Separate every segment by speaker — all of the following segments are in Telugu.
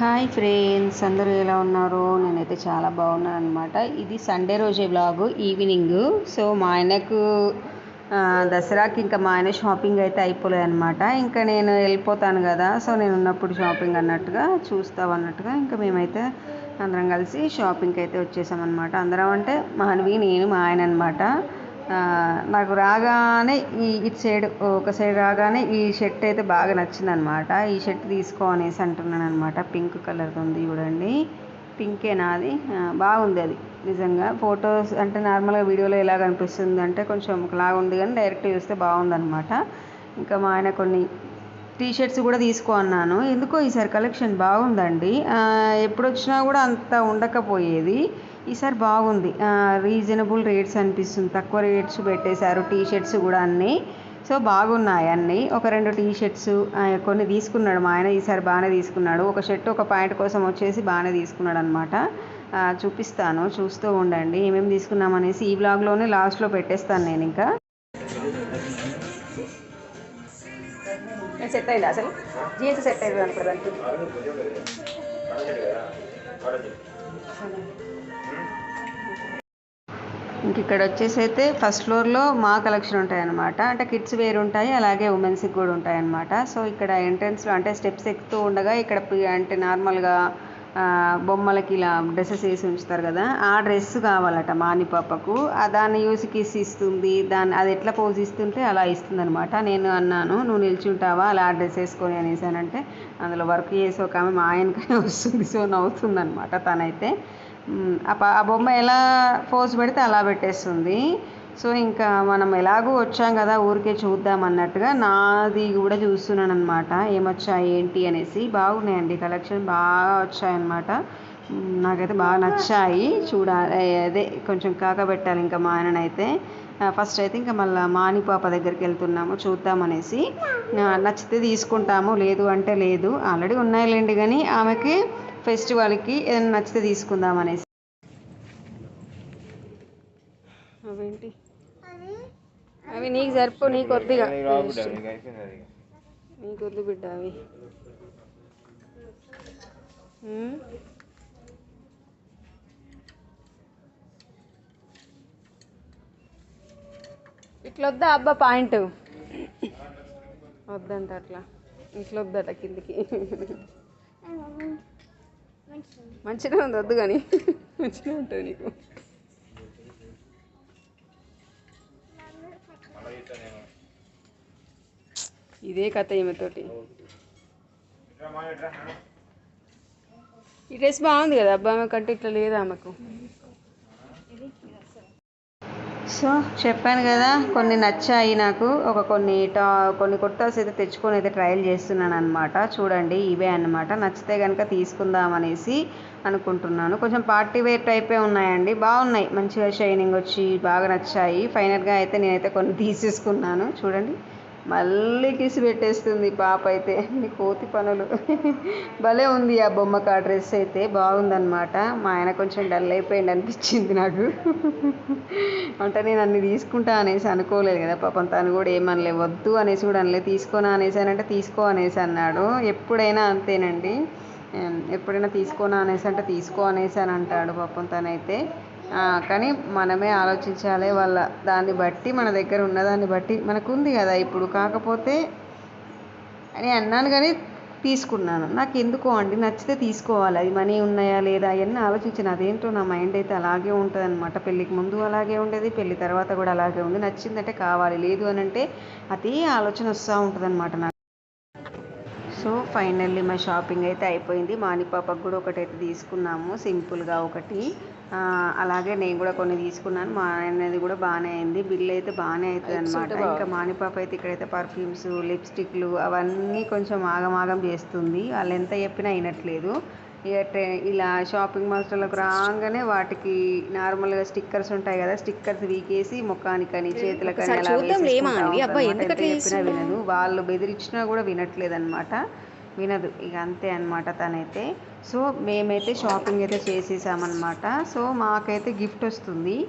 Speaker 1: హాయ్ ఫ్రెండ్స్ అందరూ ఎలా ఉన్నారు? నేనైతే చాలా బాగున్నాను అనమాట ఇది సండే రోజే బ్లాగు ఈవినింగ్ సో మా ఆయనకు దసరాకి ఇంకా మా ఆయన షాపింగ్ అయితే అయిపోలేదు అనమాట ఇంకా నేను వెళ్ళిపోతాను కదా సో నేను ఉన్నప్పుడు షాపింగ్ అన్నట్టుగా చూస్తావు అన్నట్టుగా ఇంకా మేమైతే అందరం కలిసి షాపింగ్కి అయితే వచ్చేసామన్నమాట. అందరం అంటే మానవి నేను మా ఆయన అనమాట నాకు రాగానే ఈ ఇటు సైడ్ ఒక సైడ్ రాగానే ఈ షర్ట్ అయితే బాగా నచ్చింది అనమాట ఈ షర్ట్ తీసుకో అనేసి అంటున్నాను అనమాట పింక్ కలర్ది ఉంది చూడండి. పింకే నాది. బాగుంది అది నిజంగా. ఫొటోస్ అంటే నార్మల్గా వీడియోలో ఎలా కనిపిస్తుంది అంటే కొంచెం ఒకలాగా ఉంది కానీ డైరెక్ట్ చూస్తే బాగుందనమాట ఇంకా మా ఆయన కొన్ని టీ షర్ట్స్ కూడా తీసుకో అన్నాను. ఎందుకో ఈసారి కలెక్షన్ బాగుందండి. ఎప్పుడు వచ్చినా కూడా అంత ఉండకపోయేది. ఈసారి బాగుంది. రీజనబుల్ రేట్స్ అనిపిస్తుంది. తక్కువ రేట్స్ పెట్టేశారు. టీ షర్ట్స్ కూడా అన్నీ. సో బాగున్నాయి అన్నీ. ఒక రెండు టీ షర్ట్స్ కొన్ని తీసుకున్నాడు. మా ఆయన ఈసారి బాగానే తీసుకున్నాడు. ఒక షర్ట్ ఒక ప్యాంట్ కోసం వచ్చేసి బాగానే తీసుకున్నాడు అనమాట చూపిస్తాను. చూస్తూ ఉండండి. ఏమేమి తీసుకున్నాం అనేసి ఈ బ్లాగ్లోనే లాస్ట్లో పెట్టేస్తాను నేను ఇంకా. సెట్ అయింది అసలు? జీన్స్ సెట్ అయింది అనుకోదానికి ఇంక ఇక్కడ వచ్చేసి అయితే ఫస్ట్ ఫ్లోర్లో మా కలెక్షన్ ఉంటాయి అంటే కిడ్స్ వేర్ ఉంటాయి అలాగే ఉమెన్స్కి కూడా ఉంటాయన్నమాట. సో ఇక్కడ ఎంట్రన్స్లో అంటే స్టెప్స్ ఎక్కుతూ ఉండగా ఇక్కడ అంటే నార్మల్గా బొమ్మలకి ఇలా డ్రెస్సెస్ వేసి ఉంచుతారు కదా ఆ డ్రెస్ కావాలట మాని పాపకు. దాన్ని యూసి కిస్ ఇస్తుంది దాన్ని అది ఎట్లా పోజ్ ఇస్తుంటే అలా ఇస్తుంది అనమాట నేను అన్నాను నువ్వు నిల్చుంటావా అలా ఆ డ్రెస్ వేసుకొని అనేసానంటే అందులో వర్క్ చేసి ఒక ఆమె మా ఆయనకనే వస్తుంది సో నవ్వుతుంది అనమాట తనైతే. ఆ బొమ్మ ఎలా ఫోజ్ పెడితే అలా పెట్టేస్తుంది. సో ఇంకా మనం ఎలాగూ వచ్చాం కదా ఊరికే చూద్దాం అన్నట్టుగా నాది కూడా చూస్తున్నాను అనమాట ఏమొచ్చాయి ఏంటి అనేసి. బాగున్నాయండి కలెక్షన్ బాగా వచ్చాయన్నమాట. నాకైతే బాగా నచ్చాయి. చూడాలి అదే కొంచెం కాకబెట్టాలి ఇంకా మా ఆయననైతే. ఫస్ట్ అయితే ఇంకా మళ్ళీ మాని పాప దగ్గరికి వెళ్తున్నాము చూద్దామనేసి నచ్చితే తీసుకుంటాము లేదు అంటే లేదు. ఆల్రెడీ ఉన్నాయిలేండి కానీ ఆమెకి ఫెస్టివల్కి ఏదైనా నచ్చితే తీసుకుందాం అనేసి. అవేంటి? అవి నీకు సరిపో నీకు వద్దుగా నీకు వద్దు బిడ్డ అవి. ఇట్లా వద్దా అబ్బా పాయింట్? వద్దంట అట్లా. ఇట్లా వద్దట కిందికి మంచిగా ఉంది వద్దు కానీ మంచిగా ఉంటుంది నీకు. ఇదే కథ ఈమెతోటి ఈ డ్రెస్ బాగుంది కదా అబ్బాయి కంటే ఇట్లా లేదా ఆమెకు? సో చెప్పాను కదా కొన్ని నచ్చాయి నాకు. ఒక కొన్ని టా కొన్ని కుర్తాస్ అయితే తెచ్చుకొని అయితే ట్రయల్ చేస్తున్నాను అనమాట చూడండి ఇవే అన్నమాట. నచ్చితే కనుక తీసుకుందాం అనేసి అనుకుంటున్నాను. కొంచెం పార్టీ వేర్ టైపే ఉన్నాయండి. బాగున్నాయి. మంచిగా షైనింగ్ వచ్చి బాగా నచ్చాయి. ఫైనల్గా అయితే నేనైతే కొన్ని తీసేసుకున్నాను. చూడండి. మళ్ళీ కిసి పెట్టేస్తుంది పాప అయితే. కోతి పనులు. భలే ఉంది ఆ బొమ్మకు ఆ డ్రెస్ అయితే. బాగుందన్నమాట. మా ఆయన కొంచెం డల్ అయిపోయింది అనిపించింది నాకు. అంటే నేను అన్ని తీసుకుంటా అనేసి అనుకోలేదు కదా. పాపం తను కూడా ఏమనలే వద్దు అనేసి కూడా అనలే. తీసుకోనా అనేసి అంటే తీసుకో అనేసి అన్నాడు. ఎప్పుడైనా అంతేనండి. ఎప్పుడైనా తీసుకోనా అనేసి అంటే తీసుకో అనేసి అని అంటాడు పాపం తనైతే. కానీ మనమే ఆలోచించాలి వాళ్ళ దాన్ని బట్టి మన దగ్గర ఉన్నదాన్ని బట్టి మనకుంది కదా. ఇప్పుడు కాకపోతే అని అన్నాను కానీ తీసుకున్నాను. నాకు ఎందుకో అండి నచ్చితే తీసుకోవాలి. అది మనీ ఉన్నాయా లేదా అవన్నీ ఆలోచించిన. అదేంటో నా మైండ్ అయితే అలాగే ఉంటుంది అనమాట పెళ్ళికి ముందు అలాగే ఉండేది పెళ్ళి తర్వాత కూడా అలాగే ఉంది. నచ్చిందంటే కావాలి. లేదు అని అంటే అదే ఆలోచన వస్తూ ఉంటుంది అనమాట నాకు. సో ఫైనల్లీ మా షాపింగ్ అయితే అయిపోయింది. మాని పాపకు కూడా ఒకటైతే తీసుకున్నాము. సింపుల్గా ఒకటి. అలాగే నేను కూడా కొన్ని తీసుకున్నాను. మా ఆయనది కూడా బాగానే అయింది. బిల్ అయితే బాగానే అవుతుంది అనమాట ఇంకా మాని పాప అయితే ఇక్కడైతే పర్ఫ్యూమ్స్ లిప్స్టిక్లు అవన్నీ కొంచెం ఆగమాగం చేస్తుంది. వాళ్ళు ఎంత చెప్పినా అయినట్లేదు ఇలా షాపింగ్ మాల్స్లకు రాగానే వాటికి నార్మల్గా స్టిక్కర్స్ ఉంటాయి కదా స్టిక్కర్స్ వీకేసి ముఖానికని చేతులకని అలా చెప్పినా వినదు. వాళ్ళు బెదిరించినా కూడా వినట్లేదు అనమాట వినదు. ఇక అంతే అనమాట తనైతే. సో మేమైతే షాపింగ్ అయితే చేసేసామన్నమాట. సో మాకైతే గిఫ్ట్ వస్తుంది.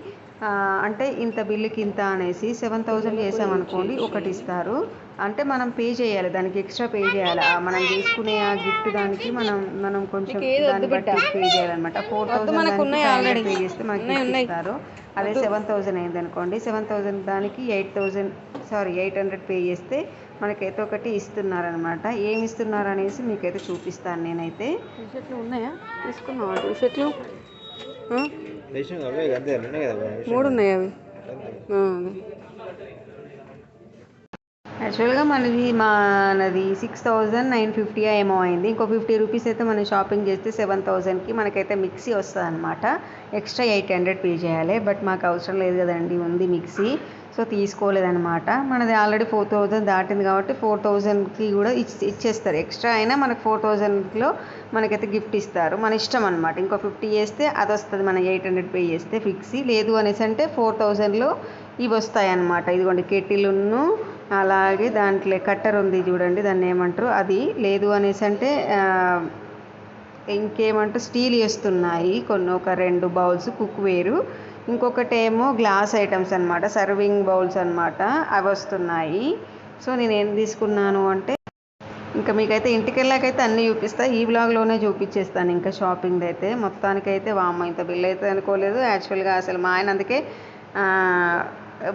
Speaker 1: అంటే ఇంత బిల్లుకి ఇంత అనేసి సెవెన్ థౌజండ్ చేసామనుకోండి ఒకటి ఇస్తారు అంటే మనం పే చేయాలి దానికి ఎక్స్ట్రా పే చేయాలి. మనం తీసుకునే ఆ గిఫ్ట్ దానికి మనం మనం కొంచెం దాన్ని బట్టి పే చేయాలన్నమాట. ఫోర్ థౌసండ్ పే చేస్తే మనకి ఇస్తారు అదే సెవెన్ థౌజండ్ అయింది అనుకోండి సెవెన్ థౌజండ్ దానికి eight thousand sorry eight hundred pay చేస్తే మనకైతే ఒకటి ఇస్తున్నారనమాట ఏమి ఇస్తున్నారు అనేసి మీకైతే చూపిస్తాను నేనైతే.
Speaker 2: టీ షర్ట్లు ఉన్నాయా? తీసుకున్నావా టీ షర్ట్లు? మూడు ఉన్నాయి అవి.
Speaker 1: యాక్చువల్గా మనది మనది సిక్స్ థౌజండ్ నైన్ ఫిఫ్టీ ఏమో అయింది. ఇంకో ఫిఫ్టీ రూపీస్ అయితే మనం షాపింగ్ చేస్తే సెవెన్ థౌజండ్కి మనకైతే మిక్సీ వస్తుంది అనమాట ఎక్స్ట్రా ఎయిట్ హండ్రెడ్ పే చేయాలి. బట్ మాకు అవసరం లేదు కదండి ఉంది మిక్సీ సో తీసుకోలేదనమాట మనది ఆల్రెడీ ఫోర్ థౌజండ్ దాటింది కాబట్టి ఫోర్ థౌజండ్కి కూడా ఇచ్చి ఇచ్చేస్తారు. ఎక్స్ట్రా అయినా మనకు ఫోర్ థౌజండ్లో మనకైతే గిఫ్ట్ ఇస్తారు. మన ఇష్టం అనమాట ఇంకో ఫిఫ్టీ చేస్తే అది వస్తుంది. మనం ఎయిట్ హండ్రెడ్ పే చేస్తే ఫిక్సీ లేదు అనేసి అంటే ఫోర్ థౌజండ్లో ఇవి వస్తాయి అన్నమాట ఇదిగోండి కెటిల్ను అలాగే దాంట్లో కట్టర్ ఉంది చూడండి. దాన్ని ఏమంటారు? అది లేదు అనేసి అంటే ఇంకేమంటారు? స్టీల్ వస్తున్నాయి కొన్ని ఒక రెండు బౌల్స్ కుక్ వేరు. ఇంకొకటి ఏమో గ్లాస్ ఐటమ్స్ అనమాట సర్వింగ్ బౌల్స్ అనమాట అవి వస్తున్నాయి. సో నేను ఏం తీసుకున్నాను అంటే ఇంకా మీకైతే ఇంటికి వెళ్ళాకైతే అన్నీ చూపిస్తా. ఈ బ్లాగ్లోనే చూపించేస్తాను ఇంకా షాపింగ్ అయితే మొత్తానికైతే వామ్మ ఇంత బిల్ అయితే అనుకోలేదు. యాక్చువల్గా అసలు మా ఆయన అందుకే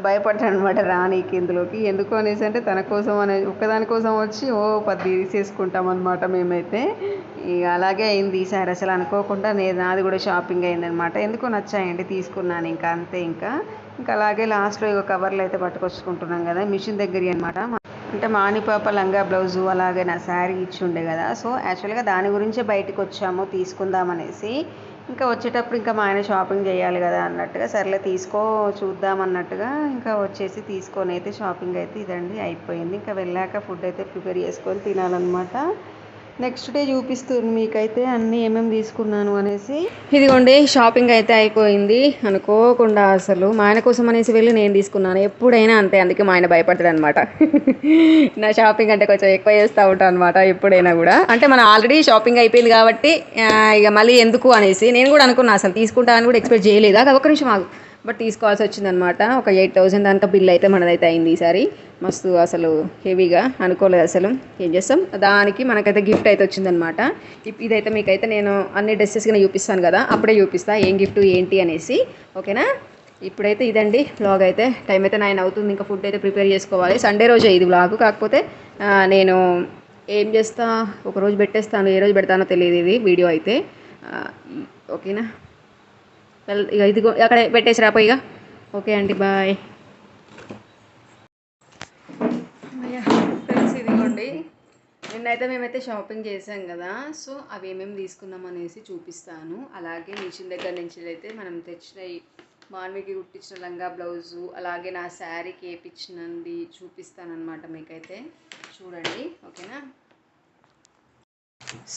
Speaker 1: భయపడ్డాను అనమాట రానీకి ఇందులోకి. ఎందుకు అనేసి అంటే తన కోసం అనే ఒక్కదాని కోసం వచ్చి ఓ పది తీసేసుకుంటాం అనమాట మేమైతే. ఇక అలాగే అయింది ఈసారి. అసలు అనుకోకుండా నేను నాది కూడా షాపింగ్ అయిందనమాట ఎందుకు నచ్చాయండి తీసుకున్నాను ఇంకా అంతే ఇంకా. ఇంకా అలాగే లాస్ట్లో ఇక కవర్లు అయితే పట్టుకొచ్చుకుంటున్నాం కదా మిషన్ దగ్గర అనమాట అంటే మానిపాప లంగా బ్లౌజు అలాగే నా శారీ ఇచ్చి ఉండే కదా. సో యాక్చువల్గా దాని గురించే బయటకు వచ్చాము తీసుకుందామనేసి ఇంకా వచ్చేటప్పుడు ఇంకా మా ఆయన షాపింగ్ చేయాలి కదా అన్నట్టుగా సర్లే తీసుకో చూద్దాం అన్నట్టుగా ఇంకా వచ్చేసి తీసుకొని అయితే షాపింగ్ అయితే ఇదండి అయిపోయింది. ఇంకా వెళ్ళాక ఫుడ్ అయితే ప్రిపేర్ చేసుకొని తినాలన్నమాట. నెక్స్ట్ డే చూపిస్తుంది మీకైతే అన్నీ ఏమేమి తీసుకున్నాను అనేసి.
Speaker 2: ఇదిగోండి షాపింగ్ అయితే అయిపోయింది. అనుకోకుండా అసలు మా ఆయన కోసం అనేసి వెళ్ళి నేను తీసుకున్నాను. ఎప్పుడైనా అంతే అందుకే మా ఆయన భయపడతాడు అనమాట నా షాపింగ్ అంటే కొంచెం ఎక్కువ చేస్తూ ఉంటాను అనమాట ఎప్పుడైనా కూడా. అంటే మనం ఆల్రెడీ షాపింగ్ అయిపోయింది కాబట్టి ఇక మళ్ళీ ఎందుకు అనేసి నేను కూడా అనుకున్నా అసలు తీసుకుంటా అని కూడా ఎక్స్పెక్ట్ చేయలేదు. అది ఒక నిమిషం ఆగు. బట్ తీసుకోవాల్సి వచ్చిందనమాట. ఒక ఎయిట్ థౌసండ్ దాకా బిల్ అయితే మనదైతే అయింది ఈసారి మస్తు అసలు హెవీగా అనుకోలేదు అసలు. ఏం చేస్తాం? దానికి మనకైతే గిఫ్ట్ అయితే వచ్చిందనమాట. ఇప్- ఇదైతే మీకైతే నేను అన్ని డ్రెస్సెస్ కింద చూపిస్తాను కదా అప్పుడే చూపిస్తా ఏం గిఫ్ట్ ఏంటి అనేసి. ఓకేనా? ఇప్పుడైతే ఇదండి బ్లాగ్ అయితే. టైం అయితే నైన్ అవుతుంది ఇంకా ఫుడ్ అయితే ప్రిపేర్ చేసుకోవాలి. సండే రోజే ఇది బ్లాగ్ కాకపోతే నేను ఏం చేస్తా? ఒక రోజు పెట్టేస్తాను ఏ రోజు పెడతానో తెలియదు ఇది వీడియో అయితే. ఓకేనా? వెల్ ఇక ఇదిగో అక్కడ పెట్టేసి పోయి ఇక ఓకే అండి బాయ్. ఫ్రెండ్స్ ఇదిగోండి. నిన్నైతే మేమైతే షాపింగ్ చేసాం కదా సో అవి ఏమేమి తీసుకున్నాం అనేసి చూపిస్తాను. అలాగే మిషన్ దగ్గర నుంచి అయితే మనం తెచ్చిన మాన్వికి కుట్టించిన లంగా బ్లౌజు అలాగే నా శారీకి వేపించినది చూపిస్తాను అనమాట మీకైతే. చూడండి ఓకేనా?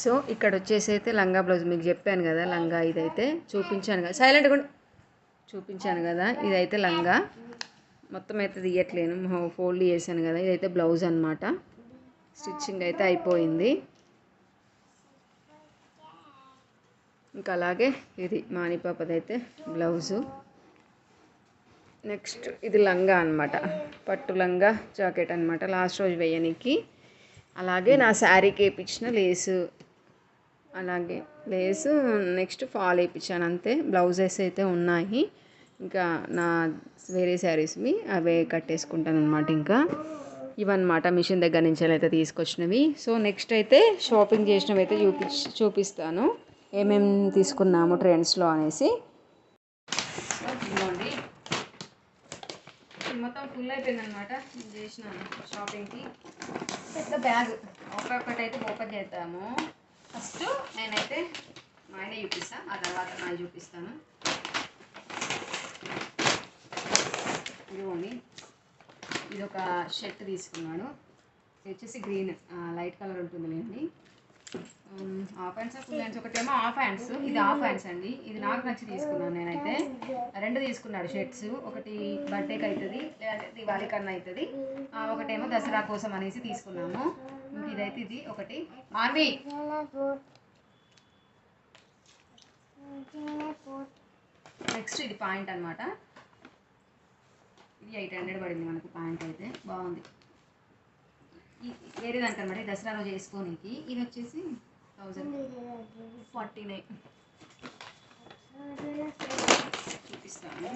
Speaker 2: సో ఇక్కడ వచ్చేసి అయితే లంగా బ్లౌజ్ మీకు చెప్పాను కదా లంగా ఇదైతే చూపించాను కదా. సైలెంట్గా కూడా చూపించాను కదా ఇదైతే లంగా. మొత్తం అయితే తీయట్లేను ఫోల్డ్ చేశాను కదా ఇదైతే బ్లౌజ్ అనమాట స్టిచ్చింగ్ అయితే అయిపోయింది. ఇంకా అలాగే ఇది మానిపాపదైతే బ్లౌజు. నెక్స్ట్ ఇది లంగా అనమాట పట్టు లంగా జాకెట్ అనమాట లాస్ట్ రోజు వేయనికి. అలాగే నా శారీకి వేయించిన లేసు. అలాగే లేసు నెక్స్ట్ ఫాల్ వేయించాను అంతే. బ్లౌజెస్ అయితే ఉన్నాయి. ఇంకా నా వేరే శారీస్వి అవే కట్టేసుకుంటాను అనమాట ఇంకా. ఇవన్నమాట మిషన్ దగ్గర నుంచి అయితే తీసుకొచ్చినవి. సో నెక్స్ట్ అయితే షాపింగ్ చేసినవి అయితే చూపి చూపిస్తాను. ఏమేమి తీసుకున్నాము ట్రెండ్స్లో అనేసి. మొత్తం ఫుల్ అయిపోయింది అనమాట చేసినాను షాపింగ్కి. పెద్ద బ్యాగ్ ఒక్కొక్కటి అయితే ఓపెన్ చేద్దాము. ఫస్ట్ నేనైతే మా ఆయన చూపిస్తాను ఆ తర్వాత నా చూపిస్తాను. ఇదిగోండి. ఇది ఒక షర్ట్ తీసుకున్నాడు ఇది వచ్చేసి గ్రీన్ లైట్ కలర్ ఉంటుంది లేండి హాఫ్ హ్యాండ్స్ ఫుల్ హ్యాండ్స్ ఒకటేమో హాఫ్ హ్యాండ్స్ ఇది హాఫ్ హ్యాండ్స్ అండి. ఇది నాకు నచ్చి తీసుకున్నాను నేనైతే. రెండు తీసుకున్నాడు షర్ట్స్. ఒకటి బర్త్డేకి అవుతుంది లేదంటే దివాళీ కన్నా అవుతుంది ఒకటేమో దసరా కోసం అనేసి తీసుకున్నాము. ఇంక ఇదైతే ఇది ఒకటి. ఆర్మీ నెక్స్ట్ ఇది పాయింట్ అనమాట ఇది ఎయిట్ హండ్రెడ్ పడింది మనకు పాయింట్ అయితే. బాగుంది. వేరే దానికి అనమాట దసరా రోజు వేసుకోనికి? ఇది వచ్చేసి థౌజండ్ ఫార్టీ నైన్. చూపిస్తాను.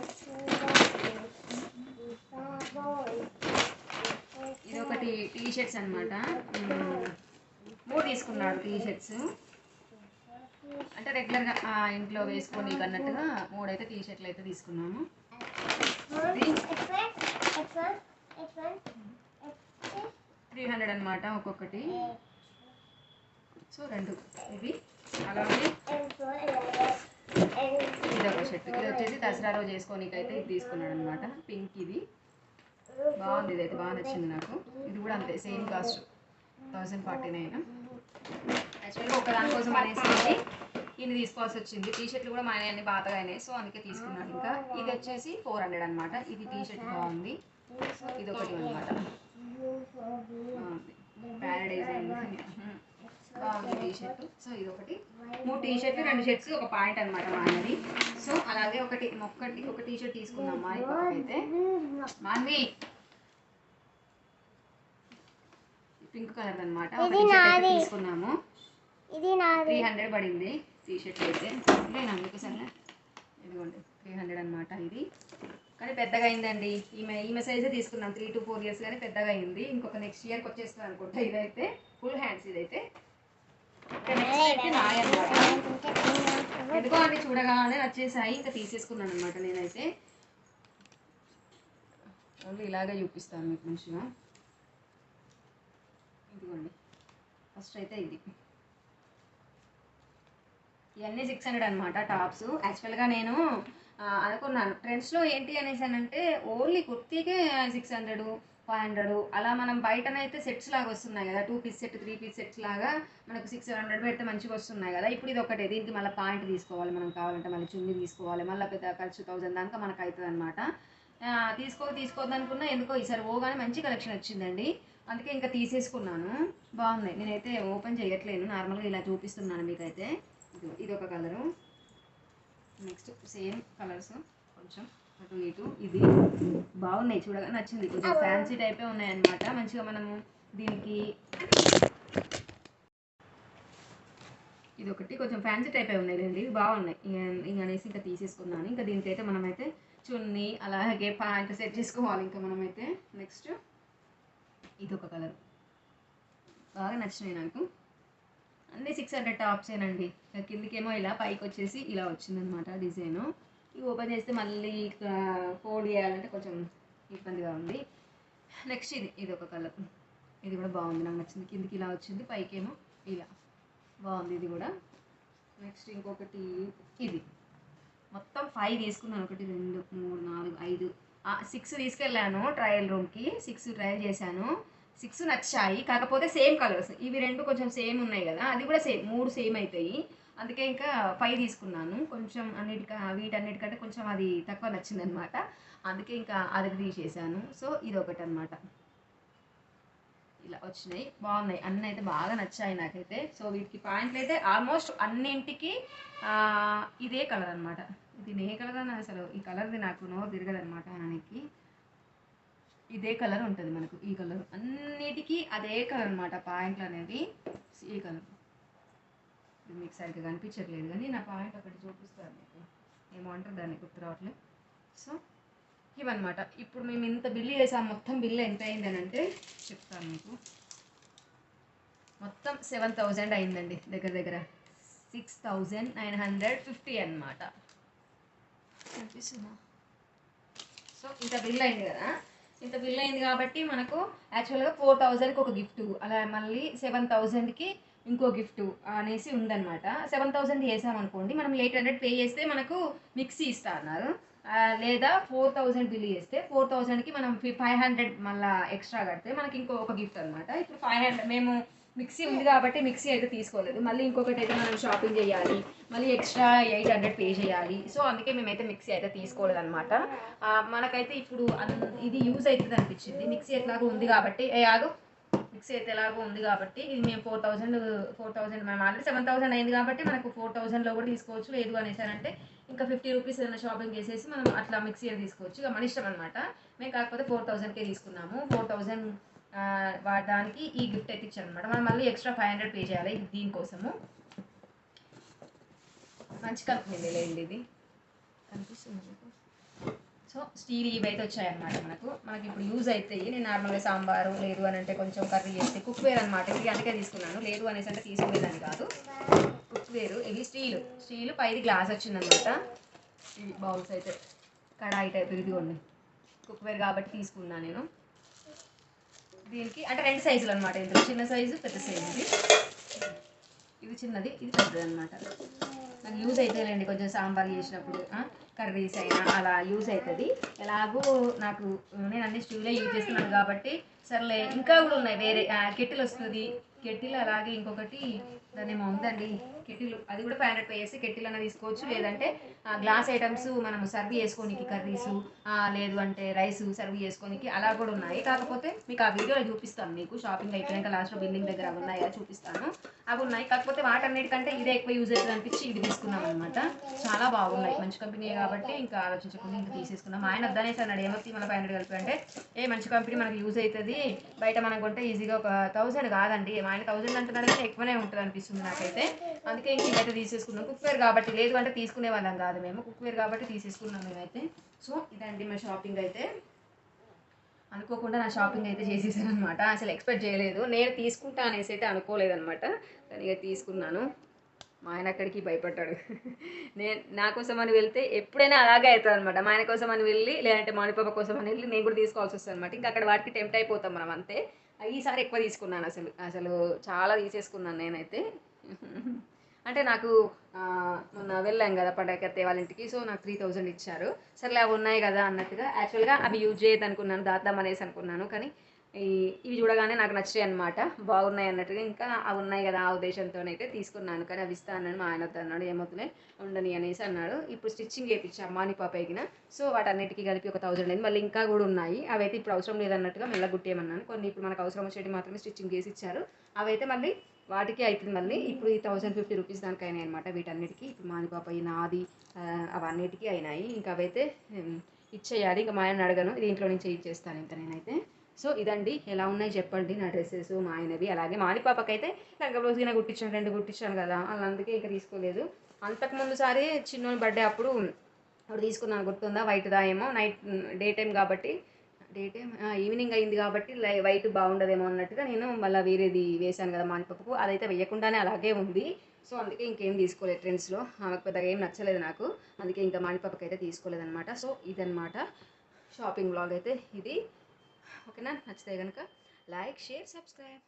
Speaker 2: ఇది ఒకటి టీ షర్ట్స్ అనమాట మూడు తీసుకున్నాడు టీ షర్ట్స్ అంటే రెగ్యులర్గా ఇంట్లో వేసుకొని అన్నట్టుగా మూడైతే టీ షర్ట్లు అయితే తీసుకున్నాము త్రీ హండ్రెడ్ అనమాట ఒక్కొక్కటి. సో రెండు. ఇవి. అలాగే ఇది ఒక షర్ట్. ఇది వచ్చేసి దసరా రోజు వేసుకోనికి అయితే ఇది తీసుకున్నాడు అనమాట పింక్ ఇది. బాగుంది ఇదైతే. బాగా నచ్చింది నాకు. ఇది కూడా అంతే. Same cost. Thousand forty nine. యాక్చువల్గా ఒక దానికోసం అనేసి ఇన్ని తీసుకోవాల్సి వచ్చింది. టీ షర్ట్లు కూడా మా అన్ని బాగా అయినాయి సో అందుకే తీసుకున్నాను ఇంకా. ఇది వచ్చేసి ఫోర్ హండ్రెడ్ అనమాట ఇది టీ షర్ట్ బాగుంది. సో ఇది ఒకటి అనమాట ప్యారడైజ్ బాగుంది టీ షర్ట్ సో ఇది ఒకటి మూడు టీ షర్ట్లు రెండు షర్ట్స్ ఒక పాయింట్ అనమాట మానవి. సో అలాగే ఒకటి ఒక్కటి ఒక టీ షర్ట్ తీసుకున్నాం మా అయితే. మాన్వి. పింక్ కలర్ అనమాట తీసుకున్నాము. త్రీ హండ్రెడ్ పడింది టీ షర్ట్ అయితే. ఇదేనా? మీకు సరే ఇదిగోండి త్రీ హండ్రెడ్ అనమాట ఇది. కానీ పెద్దగా అయిందండి. ఈమె ఈమె సైజే తీసుకున్నాం. త్రీ టు ఫోర్ ఇయర్స్ కానీ పెద్దగా అయింది. ఇంకొక నెక్స్ట్ ఇయర్కి వచ్చేస్తుంది అనుకుంటా ఇదైతే. ఫుల్ హ్యాండ్స్ ఇదైతే. ఎందుకో అన్ని చూడగానే వచ్చేసాయి. ఇంకా తీసేసుకున్నాను అనమాట నేనైతే. ఓన్లీ ఇలాగే చూపిస్తాను మీకు మంచిగా. ఇదిగోండి. ఫస్ట్ అయితే ఇది. ఇవన్నీ సిక్స్ హండ్రెడ్ అనమాట టాప్స్. యాక్చువల్గా నేను అనుకున్నాను. ట్రెండ్స్లో ఏంటి అనేసి అంటే ఓన్లీ కుర్తీకే సిక్స్ హండ్రెడ్ ఫైవ్ హండ్రెడ్ అలా మనం బయటనైతే సెట్స్ లాగా వస్తున్నాయి కదా two piece set three piece sets లాగా మనకు సిక్స్ హండ్రెడ్ పెడితే మంచిగా వస్తున్నాయి కదా. ఇప్పుడు ఇది ఒకటే దీనికి మళ్ళీ పాయింట్ తీసుకోవాలి మనం కావాలంటే మళ్ళీ చున్నీ తీసుకోవాలి మళ్ళీ పెద్ద ఖర్చు థౌసండ్ దాకా మనకు అవుతుంది అనమాట తీసుకో తీసుకోవద్దు అనుకున్నా ఎందుకో ఈసారి ఓగానే మంచి కలెక్షన్ వచ్చిందండి. అందుకే ఇంకా తీసేసుకున్నాను. బాగున్నాయి నేనైతే ఓపెన్ చేయట్లేను. నార్మల్గా ఇలా చూపిస్తున్నాను మీకైతే. ఇది ఒక కలరు నెక్స్ట్ సేమ్ కలర్స్ కొంచెం అటు ఇటు. ఇది బాగున్నాయి చూడగా నచ్చింది. కొంచెం ఫ్యాన్సీ టైపే ఉన్నాయన్నమాట. మంచిగా మనము దీనికి ఇది ఒకటి కొంచెం ఫ్యాన్సీ టైపే ఉన్నాయి రెండు ఇవి బాగున్నాయి. ఇక- అనేసి ఇంకా తీసేసుకున్నాను. ఇంకా దీనికైతే మనమైతే చున్నీ అలాగే ప్యాంట్ సెట్ చేసుకోవాలి. ఇంకా మనమైతే నెక్స్ట్ ఇది ఒక కలర్ బాగా నచ్చినాయి నాకు. అన్నీ సిక్స్ హండ్రెడ్ టాప్సేనండి ఇక కిందికేమో ఇలా పైకి వచ్చేసి ఇలా వచ్చిందనమాట డిజైను. ఇవి ఓపెన్ చేస్తే మళ్ళీ ఫోల్డ్ చేయాలంటే కొంచెం ఇబ్బందిగా ఉంది. నెక్స్ట్ ఇది ఇది ఒక కలర్ ఇది కూడా బాగుంది నాకు నచ్చింది. కిందికి ఇలా వచ్చింది పైకేమో ఇలా. బాగుంది ఇది కూడా. నెక్స్ట్ ఇంకొకటి ఇది. మొత్తం ఫైవ్ తీసుకున్నాను. ఒకటి రెండు మూడు నాలుగు ఐదు. సిక్స్ తీసుకెళ్ళాను ట్రయల్ రూమ్కి సిక్స్ ట్రయల్ చేశాను. సిక్స్ నచ్చాయి కాకపోతే సేమ్ కలర్స్. ఇవి రెండు కొంచెం సేమ్ ఉన్నాయి కదా అది కూడా సేమ్ మూడు సేమ్ అవుతాయి అందుకే ఇంకా ఫైవ్ తీసుకున్నాను. కొంచెం అన్నిటిక వీటన్నిటికంటే కొంచెం అది తక్కువ నచ్చింది అనమాట అందుకే ఇంకా అది తీసేసాను సో ఇది ఒకటి అనమాట ఇలా వచ్చినాయి. బాగున్నాయి. అన్నీ అయితే బాగా నచ్చాయి నాకైతే. సో వీటికి పాయింట్లు అయితే ఆల్మోస్ట్ అన్నింటికి ఇదే కలర్ అనమాట ఇది ఏ కలర్ అని అసలు ఈ కలర్ది నాకు నోరు తిరగదు అనమాట ఆయనకి ఇదే కలర్ ఉంటుంది మనకు ఈ కలర్. అన్నిటికీ అదే కలర్ అనమాట పాయింట్లు అనేది. ఈ కలర్. ఇది మీకు సరిగ్గా కనిపించట్లేదు కానీ నా పాయింట్ ఒకటి చూపిస్తాను మీకు. ఏమో అంటారు దాన్ని గుర్తు రావట్లేదు. సో ఇవన్నమాట. ఇప్పుడు మేము ఇంత బిల్లు చేసాం మొత్తం బిల్లు ఎంత అయింది అని అంటే చెప్తాను మీకు. మొత్తం సెవెన్ థౌజండ్ అయిందండి దగ్గర దగ్గర. Six thousand nine hundred fifty అనమాట కనిపిస్తుందా సో ఇంత బిల్ అయింది కదా? ఇంత బిల్ అయింది కాబట్టి మనకు యాక్చువల్గా ఫోర్ థౌజండ్కి ఒక గిఫ్ట్ అలా మళ్ళీ సెవెన్ థౌజండ్కి ఇంకో గిఫ్ట్ అనేసి ఉందన్నమాట. సెవెన్ థౌజండ్ చేసామనుకోండి మనం ఎయిట్ హండ్రెడ్ పే చేస్తే మనకు మిక్సీ ఇస్తా అన్నారు. లేదా ఫోర్ థౌజండ్ బిల్ చేస్తే ఫోర్ థౌజండ్కి మనం ఫైవ్ హండ్రెడ్ మళ్ళీ ఎక్స్ట్రా కడితే మనకి ఇంకో ఒక గిఫ్ట్ అనమాట ఇప్పుడు ఫైవ్ హండ్రెడ్ మేము మిక్సీ ఉంది కాబట్టి మిక్సీ అయితే తీసుకోలేదు. మళ్ళీ ఇంకొకటి అయితే మనం షాపింగ్ చేయాలి. మళ్ళీ ఎక్స్ట్రా ఎయిట్ హండ్రెడ్ పే చేయాలి. సో అందుకే మేమైతే మిక్సీ అయితే తీసుకోలేదు అనమాట మనకైతే ఇప్పుడు ఇది యూజ్ అవుతుంది అనిపించింది. మిక్సీ ఎట్లాగో ఉంది కాబట్టి ఏ ఆగు. మిక్సీ అయితే ఎలాగో ఉంది కాబట్టి ఇది మేము ఫోర్ థౌజండ్ ఫోర్ థౌజండ్ మేము ఆల్రెడీ సెవెన్ థౌసండ్ అయింది కాబట్టి మనకు ఫోర్ థౌజండ్లో కూడా తీసుకోవచ్చు. లేదు అనేసారంటే ఇంకా ఫిఫ్టీ రూపీస్ ఏదైనా షాపింగ్ చేసేసి మనం అట్లా మిక్సీ అయితే తీసుకోవచ్చు. ఇక మన ఇష్టం అనమాట మేము కాకపోతే ఫోర్ థౌజండ్కే తీసుకున్నాము. ఫోర్ థౌజండ్ దానికి ఈ గిఫ్ట్ అయితే ఇచ్చారు అనమాట మనం మళ్ళీ ఎక్స్ట్రా ఫైవ్ హండ్రెడ్ పే చేయాలి దీనికోసము. మంచి కంపెనీ లేండి ఇది. కనిపిస్తుంది సో స్టీల్ ఇవి అయితే వచ్చాయన్నమాట మనకు. మనకి ఇప్పుడు యూజ్ అవుతాయి నేను నార్మల్గా సాంబారు లేదు అని అంటే కొంచెం కర్రీ చేస్తే కుక్వేర్ అనమాట ఇది అందుకే తీసుకున్నాను. లేదు అనేసి అంటే తీసుకునేదాన్ని కాదు. కుక్వేర్ ఇది స్టీల్. స్టీల్ పైది గ్లాస్ వచ్చిందనమాట ఇవి బౌల్స్ అయితే కడాయి టైప్ ఇదిగోండి. కుక్వేర్ కాబట్టి తీసుకున్నాను నేను. దీనికి అంటే రెండు సైజులు అనమాట ఇందులో. చిన్న సైజు పెద్ద సైజు ఇది. ఇది చిన్నది ఇది పెద్దది అనమాట నాకు యూజ్ అవుతుందండి కొంచెం సాంబార్ చేసినప్పుడు కర్రీస్ అయినా అలా యూజ్ అవుతుంది ఎలాగో నాకు నేను అన్ని స్టీవ్లే యూజ్ చేస్తున్నాను కాబట్టి సర్లే ఇంకా కూడా ఉన్నాయి. వేరే కెటిల్ వస్తుంది కెటిల్ అలాగే ఇంకొకటి దాని ఏమో ఉందండి కెటిల్. అది కూడా ఫైవ్ హండ్రెడ్ పే చేసి కెటిల్ అన్న తీసుకోవచ్చు. లేదంటే గ్లాస్ ఐటమ్స్ మనం సర్వ్ చేసుకోనికి కర్రీస్ లేదు అంటే రైస్ సర్వ్ చేసుకోనికి అలా కూడా ఉన్నాయి. కాకపోతే మీకు ఆ వీడియోలో చూపిస్తాను మీకు. షాపింగ్ అయిపోయాక లాస్ట్లో బిల్డింగ్ దగ్గర అవి ఉన్నాయా చూపిస్తాను. అవి ఉన్నాయి. కాకపోతే వాటన్నిటికంటే ఇదే ఎక్కువ యూజ్ అవుతుంది అనిపించి ఇవి తీసుకున్నాం అనమాట చాలా బాగున్నాయి. మంచి కంపెనీ కాబట్టి ఇంకా ఆలోచించకుండా ఇంకా తీసేసుకున్నాం. ఆయన వద్దనేసి అన్నాడు ఏమొచ్చి మన ఫైవ్ హండ్రెడ్ కలిపి? అంటే ఏ మంచి కంపెనీ మనకి యూజ్ అవుతుంది బయట మనం కొంటే ఈజీగా ఒక థౌసండ్ కాదండి. మా ఆయన థౌసండ్ అంటున్నాడు కానీ ఎక్కువనే ఉంటుంది అనిపిస్తుంది నాకైతే. అందుకే ఇంక ఇదైతే తీసేసుకున్నాం. కుక్వేర్ కాబట్టి లేదు అంటే తీసుకునే వాళ్ళం కాదు మేము. కుక్వేర్ కాబట్టి తీసేసుకున్నాం మేమైతే. సో ఇదండి మా షాపింగ్ అయితే. అనుకోకుండా నా షాపింగ్ అయితే చేసేసాను అనమాట అసలు ఎక్స్పెక్ట్ చేయలేదు. నేను తీసుకుంటా అనేసి అయితే అనుకోలేదనమాట కానీ ఇక తీసుకున్నాను. మా ఆయన అక్కడికి భయపడ్డాడు. నేను నా కోసం అని వెళ్తే ఎప్పుడైనా అలాగే అవుతుంది అనమాట మా ఆయన కోసం అని వెళ్ళి లేదంటే మానిపాప కోసం అని వెళ్ళి నేను కూడా తీసుకోవాల్సి వస్తుంది అనమాట ఇంకా అక్కడ వాటికి టెంప్ట్ అయిపోతాం మనం అంతే. ఈసారి ఎక్కువ తీసుకున్నాను అసలు అసలు చాలా తీసేసుకున్నాను నేనైతే. అంటే నాకు మొన్న వెళ్ళాం కదా పండగకి వాళ్ళ ఇంటికి సో నాకు త్రీ థౌజండ్ ఇచ్చారు. సర్లే అవి ఉన్నాయి కదా అన్నట్టుగా యాక్చువల్గా అవి యూజ్ చేయదు అనుకున్నాను దాద్దాం అనేసి అనుకున్నాను. కానీ ఇవి చూడగానే నాకు నచ్చాయి అనమాట బాగున్నాయి అన్నట్టుగా ఇంకా అవి ఉన్నాయి కదా ఆ ఉద్దేశంతోనైతే తీసుకున్నాను. కానీ అవి ఇస్తా మా ఆయన అన్నాడు ఏమవుతున్నాయి? ఉండని అనేసి అన్నాడు. ఇప్పుడు స్టిచ్చింగ్ చేయించాం మాని పాప ఎగిన. సో వాటన్నిటికీ కలిపి ఒక థౌజండ్ అయింది. మళ్ళీ ఇంకా కూడా ఉన్నాయి. అవైతే ఇప్పుడు అవసరం లేదన్నట్టుగా మెల్ల గుట్టేయమన్నాను. కొన్ని ఇప్పుడు మనకు అవసరం వచ్చేటి మాత్రమే స్టిచ్చింగ్ చేసి ఇచ్చారు. అవైతే మళ్ళీ వాటికి అవుతుంది మళ్ళీ. ఇప్పుడు ఈ థౌసండ్ ఫిఫ్టీ రూపీస్ దానికి అయినాయి అనమాట వీటన్నిటికీ ఇప్పుడు మాని పాప ఈ నాది అవన్నిటికీ అయినాయి. ఇంకా అవైతే ఇచ్చేయాలి. ఇంకా మా ఆయన అడగను. దీంట్లో నుంచి ఇచ్చేస్తాను ఇంకా నేనైతే. సో ఇదండి ఎలా ఉన్నాయి చెప్పండి నా డ్రెస్సెస్ మా ఆయనవి. అలాగే మాని పాపకైతే లంగా బ్లౌజ్ గిన కుట్టించాను రెండు కుట్టించాను కదా అలా అందుకే ఇంకా తీసుకోలేదు. అంతకుముందు సారి చిన్నోని బర్త్డే అప్పుడు అప్పుడు తీసుకున్నాను గుర్తుందా? వైట్దా ఏమో? నైట్ డే టైం కాబట్టి డే టైం ఈవినింగ్ అయింది కాబట్టి లై వైట్ బాగుండదేమో అన్నట్టుగా నేను మళ్ళీ వేరేది వేశాను కదా మానిపప్పుకు అదైతే వేయకుండానే అలాగే ఉంది. సో అందుకే ఇంకేం తీసుకోలేదు ట్రెండ్స్లో ఆమెకు పెద్దగా ఏం నచ్చలేదు నాకు. అందుకే ఇంకా మానిపప్పుకి అయితే తీసుకోలేదు అనమాట సో ఇదనమాట షాపింగ్ బ్లాగ్ అయితే ఇది. ఓకేనా? నచ్చితే కనుక లైక్ షేర్ సబ్స్క్రైబ్.